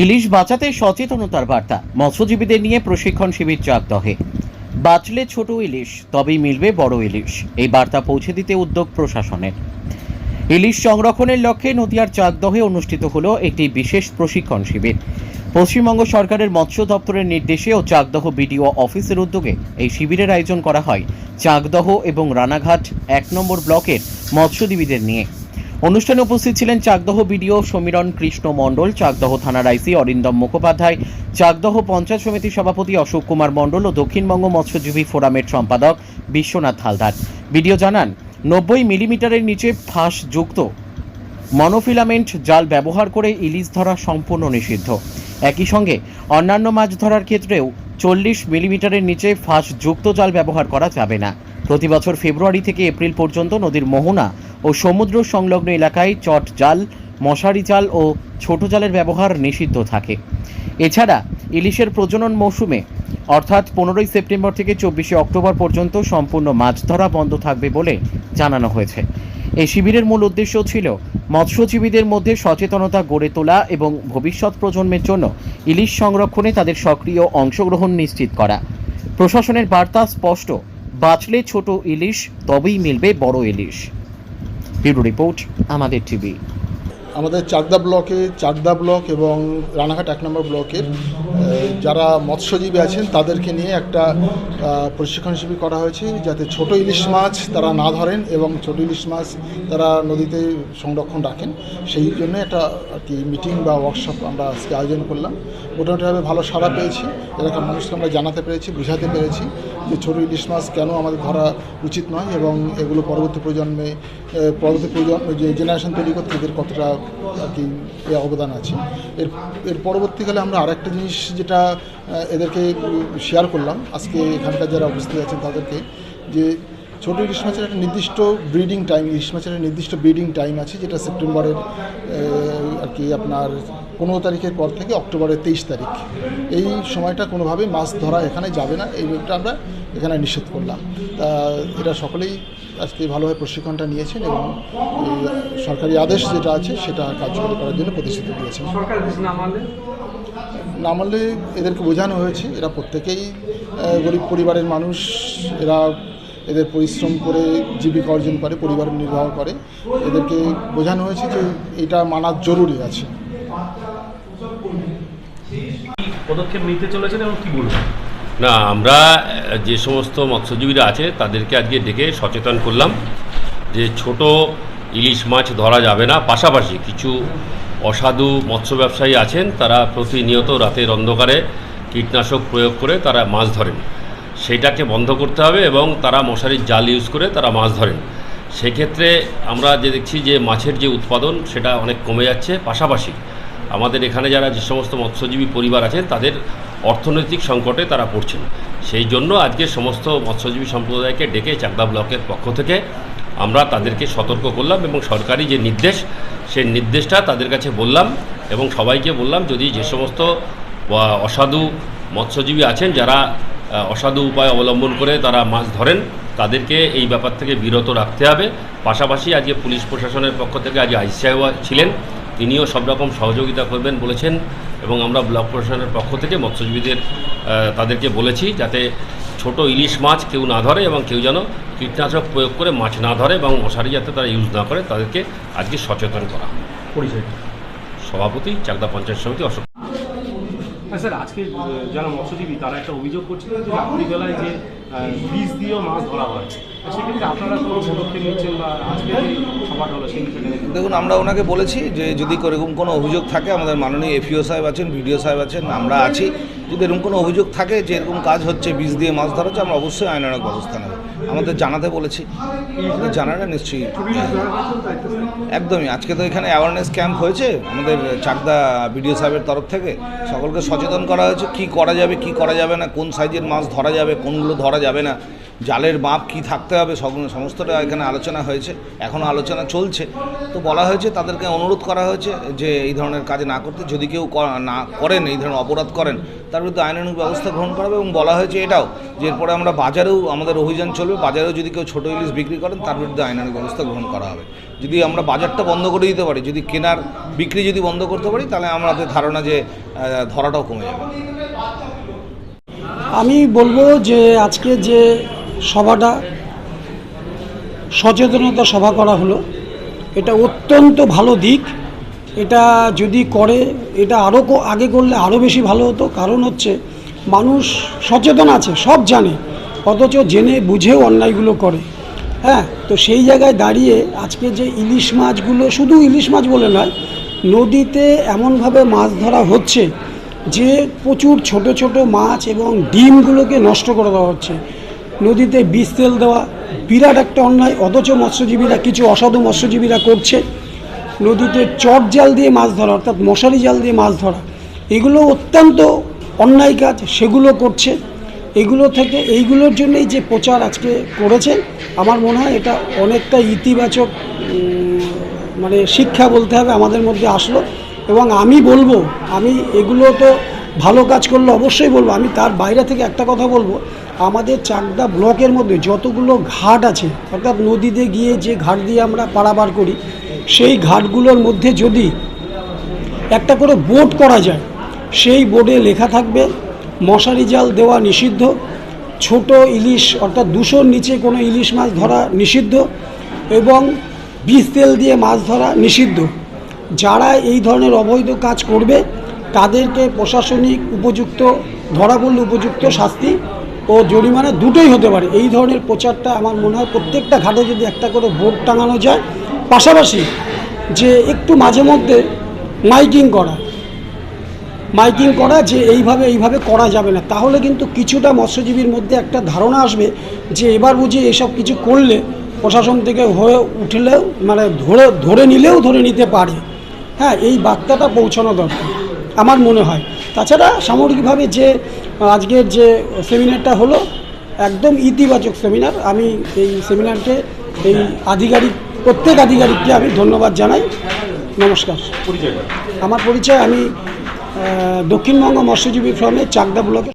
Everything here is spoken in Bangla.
ইলিশ বাঁচাতে সচেতনতার বার্তা। মৎস্যজীবীদের নিয়ে প্রশিক্ষণ শিবির চাকদহে বাঁচলে ছোট ইলিশ, তবেই মিলবে বড় ইলিশ। এই বার্তা পৌঁছে দিতে উদ্যোগ প্রশাসনের। ইলিশ সংরক্ষণের লক্ষ্যে নদিয়ার চাকদহে অনুষ্ঠিত হলো একটি বিশেষ প্রশিক্ষণ শিবির। পশ্চিমবঙ্গ সরকারের মৎস্য দপ্তরের নির্দেশে ও চাকদহ বিডিও অফিসের উদ্যোগে এই শিবিরের আয়োজন করা হয়। চাকদহ এবং রানাঘাট এক নম্বর ব্লকের মৎস্যজীবীদের নিয়ে। অনুষ্ঠানে উপস্থিত ছিলেন চাকদহ বিডিও সমীরণ কৃষ্ণ মণ্ডল, চাকদহ থানার আইসি অরিন্দম মুখোপাধ্যায়, চাকদহ পঞ্চায়েত সমিতির সভাপতি অশোক কুমার মণ্ডল ও দক্ষিণবঙ্গ মৎস্যজীবী ফোরামের সম্পাদক বিশ্বনাথ হালদার। বিডিও জানান, নব্বই মিলিমিটারের নিচে ফাঁস যুক্ত মনোফিলামেন্ট জাল ব্যবহার করে ইলিশ ধরা সম্পূর্ণ নিষিদ্ধ। একই সঙ্গে অন্যান্য মাছ ধরার ক্ষেত্রেও চল্লিশ মিলিমিটারের নিচে ফাঁস যুক্ত জাল ব্যবহার করা যাবে না। প্রতি বছর ফেব্রুয়ারি থেকে এপ্রিল পর্যন্ত নদীর মোহনা ও সমুদ্র সংলগ্ন এলাকায় চট জাল, মশারি জাল ও ছোট জালের ব্যবহার নিষিদ্ধ থাকে। এছাড়া ইলিশের প্রজনন মৌসুমে, অর্থাৎ পনেরোই সেপ্টেম্বর থেকে চব্বিশে অক্টোবর পর্যন্ত সম্পূর্ণ মাছ ধরা বন্ধ থাকবে বলে জানানো হয়েছে। এই শিবিরের মূল উদ্দেশ্য ছিল মৎস্যজীবীদের মধ্যে সচেতনতা গড়ে তোলা এবং ভবিষ্যৎ প্রজন্মের জন্য ইলিশ সংরক্ষণে তাদের সক্রিয় অংশগ্রহণ নিশ্চিত করা। প্রশাসনের বার্তা স্পষ্ট। বাঁচলে ছোট ইলিশ, তবেই মিলবে বড় ইলিশ। Bureau report, Amader TV. আমাদের চাকদা ব্লকে, চাকদা ব্লক এবং রানাঘাট এক নম্বর ব্লকের যারা মৎস্যজীবী আছেন, তাদেরকে নিয়ে একটা প্রশিক্ষণ শিবির করা হয়েছে, যাতে ছোট ইলিশ মাছ তারা না ধরেন এবং ছোট ইলিশ মাছ তারা নদীতে সংরক্ষণ রাখেন। সেই জন্য একটা আর কি মিটিং বা ওয়ার্কশপ আমরা আজকে আয়োজন করলাম। মোটামুটিভাবে ভালো সাড়া পেয়েছি, এলাকার মানুষকে আমরা জানাতে পেরেছি, বুঝাতে পেরেছি। যে ছোট ইলিশ মাছ কেন আমাদের ধরা উচিত নয় এবং এগুলো পরবর্তী প্রজন্মে পরবর্তী প্রজন্ম, যে জেনারেশন তৈরি করতে এদের কতটা আর কি অবদান আছে। এর এর পরবর্তীকালে আমরা আরেকটা জিনিস যেটা এদেরকে শেয়ার করলাম, আজকে এখানকার যারা উপস্থিত আছেন তাদেরকে, যে ছোটো ইলিশ মাছের একটা নির্দিষ্ট ব্রিডিং টাইম ইলিশ মাছের একটা নির্দিষ্ট ব্রিডিং টাইম আছে, যেটা সেপ্টেম্বরের আর কি আপনার পনেরো তারিখের পর থেকে অক্টোবরের তেইশ তারিখ। এই সময়টা কোনোভাবেই মাছ ধরা এখানে যাবে না। এই ব্যাপারটা আমরা এখানে নিষেধ করলাম। তা এটা সকলেই আজকে ভালোভাবে প্রশিক্ষণটা নিয়েছেন এবং সরকারি আদেশ যেটা আছে সেটা কার্যকরী করার জন্য প্রতিশ্রুতি দিয়েছেন। সরকার দেশ না মানলে? এদেরকে বোঝানো হয়েছে। এরা প্রত্যেকেই গরিব পরিবারের মানুষ। এরা এদের পরিশ্রম করে জীবিকা অর্জন করে পরিবার নির্বাহ করে। এদেরকে বোঝানো হয়েছে যে এটা মানার জরুরি আছে। পদক্ষেপ নিতে চলেছেন এবং কি বলবেন? না, আমরা যে সমস্ত মৎস্যজীবীরা আছে, তাদেরকে আজকে ডেকে সচেতন করলাম যে ছোট ইলিশ মাছ ধরা যাবে না। পাশাপাশি কিছু অসাধু মৎস্য ব্যবসায়ী আছেন, তারা প্রতিনিয়ত রাতের অন্ধকারে কীটনাশক প্রয়োগ করে তারা মাছ ধরেন। সেটাকে বন্ধ করতে হবে এবং তারা মশারির জাল ইউজ করে তারা মাছ ধরেন। সেক্ষেত্রে আমরা যে দেখছি যে মাছের যে উৎপাদন, সেটা অনেক কমে যাচ্ছে। পাশাপাশি আমাদের এখানে যারা যে সমস্ত মৎস্যজীবী পরিবার আছেন, তাদের অর্থনৈতিক সংকটে তারা পড়ছেন। সেই জন্য আজকে সমস্ত মৎস্যজীবী সম্প্রদায়কে ডেকে চাকদা ব্লকের পক্ষ থেকে আমরা তাদেরকে সতর্ক করলাম এবং সরকারি যে নির্দেশ, সেই নির্দেশটা তাদের কাছে বললাম এবং সবাইকে বললাম, যদি যে সমস্ত অসাধু মৎস্যজীবী আছেন যারা অসাধু উপায় অবলম্বন করে তারা মাছ ধরেন, তাদেরকে এই ব্যাপার থেকে বিরত রাখতে হবে। পাশাপাশি আজকে পুলিশ প্রশাসনের পক্ষ থেকে আজ আইসি সাহেব ছিলেন। তিনিও সব রকম সহযোগিতা করবেন বলেছেন এবং আমরা ব্লক প্রশাসনের পক্ষ থেকে মৎস্যজীবীদের তাদেরকে বলেছি যাতে ছোট ইলিশ মাছ কেউ না ধরে এবং কেউ যেন কীটনাশক প্রয়োগ করে মাছ না ধরে এবং মশারি যাতে তারা ইউজ না করে তাদেরকে আজকে সচেতন করা। পরিচয়। সভাপতি চাকদা পঞ্চায়েত সমিতি অশোক। হ্যাঁ স্যার আজকে যারা মৎস্যজীবী তারা একটা অভিযোগ করছিলেন যে রাত্রিবেলায় যে বীজ দিয়েও মাছ ধরা হয়। দেখুন, আমরা ওনাকে বলেছি যে যদি এরকম কোনো অভিযোগ থাকে, আমাদের মাননীয় এফিও সাহেব আছেন, বিডিও সাহেব আছেন, আমরা আছি। যদি এরকম কোনো অভিযোগ থাকে যে এরকম কাজ হচ্ছে বীজ দিয়ে মাছ ধরা হচ্ছে, আমরা অবশ্যই আইনানুগ ব্যবস্থা নেব। আমাদের জানাতে বলেছি। আমাদের জানাটা নিশ্চয়ই একদমই। আজকে তো এখানে অ্যাওয়ারনেস ক্যাম্প হয়েছে। আমাদের চাকদা বিডিও সাহেবের তরফ থেকে সকলকে সচেতন করা হয়েছে। কি করা যাবে, কি করা যাবে না, কোন সাইজের মাছ ধরা যাবে, কোনগুলো ধরা যাবে না। জালের মাপ কি থাকতে হবে সমস্তটা এখানে আলোচনা হয়েছে এখনও আলোচনা চলছে। তো বলা হয়েছে তাদেরকে অনুরোধ করা হয়েছে যে এই ধরনের কাজ না করতে, যদি কেউ না করেন, এই ধরনের অপরাধ করেন, তার বিরুদ্ধে আইনানুগ ব্যবস্থা গ্রহণ করা হবে এবং বলা হয়েছে এটাও, যে এরপরে আমরা বাজারেও আমাদের অভিযান চলবে, বাজারেও যদি কেউ ছোটো ইলিশ বিক্রি করেন, তার বিরুদ্ধে আইনানুগ ব্যবস্থা গ্রহণ করা হবে। যদি আমরা বাজারটা বন্ধ করে দিতে পারি, যদি কেনার বিক্রি যদি বন্ধ করতে পারি, তাহলে আমাদের ধারণা যে ধরাটাও কমে যাবে। আমি বলব যে আজকে যে সভাটা সচেতনতা সভা করা হলো। এটা অত্যন্ত ভালো দিক। এটা যদি করে, এটা আরও আগে করলে আরও বেশি ভালো হতো। কারণ হচ্ছে, মানুষ সচেতন আছে, সব জানে, অথচ জেনে বুঝেও অন্যায়গুলো করে। হ্যাঁ তো সেই জায়গায় দাঁড়িয়ে আজকে যে ইলিশ মাছগুলো, শুধু ইলিশ মাছ বলে নয়, নদীতে এমনভাবে মাছ ধরা হচ্ছে যে প্রচুর ছোট ছোট মাছ এবং ডিমগুলোকে নষ্ট করে দেওয়া হচ্ছে। নদীতে বিষ তেল দেওয়া, বিরাট একটা অন্যায়, অথচ মৎস্যজীবীরা কিছু অসাধু মৎস্যজীবীরা করছে। নদীতে চট জাল দিয়ে মাছ ধরা, অর্থাৎ মশারি জাল দিয়ে মাছ ধরা, এগুলো অত্যন্ত অন্যায় কাজ, সেগুলো করছে। এগুলো থেকে, এইগুলোর জন্যই যে প্রচার আজকে করেছে, আমার মনে হয় এটা অনেকটা ইতিবাচক মানে শিক্ষা বলতে হবে আমাদের মধ্যে আসলো। এবং আমি বলব, আমি এগুলো তো ভালো কাজ করলে অবশ্যই বলব, আমি তার বাইরে থেকে একটা কথা বলব আমাদের চাকদা ব্লকের মধ্যে যতগুলো ঘাট আছে, অর্থাৎ নদীতে গিয়ে যে ঘাট দিয়ে আমরা পারাবার করি, সেই ঘাটগুলোর মধ্যে যদি একটা করে বোর্ড করা যায়, সেই বোর্ডে লেখা থাকবে, মশারি জাল দেওয়া নিষিদ্ধ, ছোট ইলিশ, অর্থাৎ দুশোর নিচে কোনো ইলিশ মাছ ধরা নিষিদ্ধ এবং বিষ তেল দিয়ে মাছ ধরা নিষিদ্ধ। যারা এই ধরনের অবৈধ কাজ করবে, তাদেরকে প্রশাসনিক উপযুক্ত, ধরা পড়লে উপযুক্ত শাস্তি ও জরিমানা দুটোই হতে পারে। এই ধরনের প্রচারটা আমার মনে হয় প্রত্যেকটা ঘাটে যদি একটা করে বোর্ড টাঙানো যায়, পাশাপাশি যে একটু মাঝে মধ্যে মাইকিং করা মাইকিং করা যে এইভাবে এইভাবে করা যাবে না। তাহলে কিন্তু কিছুটা মৎস্যজীবীর মধ্যে একটা ধারণা আসবে যে এবার বুঝি এসব কিছু করলে প্রশাসন থেকে হয়ে উঠলেও মানে ধরে ধরে নিলেও ধরে নিতে পারে। হ্যাঁ এই বার্তাটা পৌঁছানো দরকার, আমার মনে হয়। তাছাড়া সামগ্রিকভাবে যে আজকের যে সেমিনারটা হলো একদম ইতিবাচক সেমিনার। আমি এই সেমিনারকে এই আধিকারিক প্রত্যেক আধিকারিককে আমি ধন্যবাদ জানাই। নমস্কার। পরিচয় আমার পরিচয় আমি দক্ষিণবঙ্গ মৎস্যজীবী ফ্রমে চাকদা ব্লকে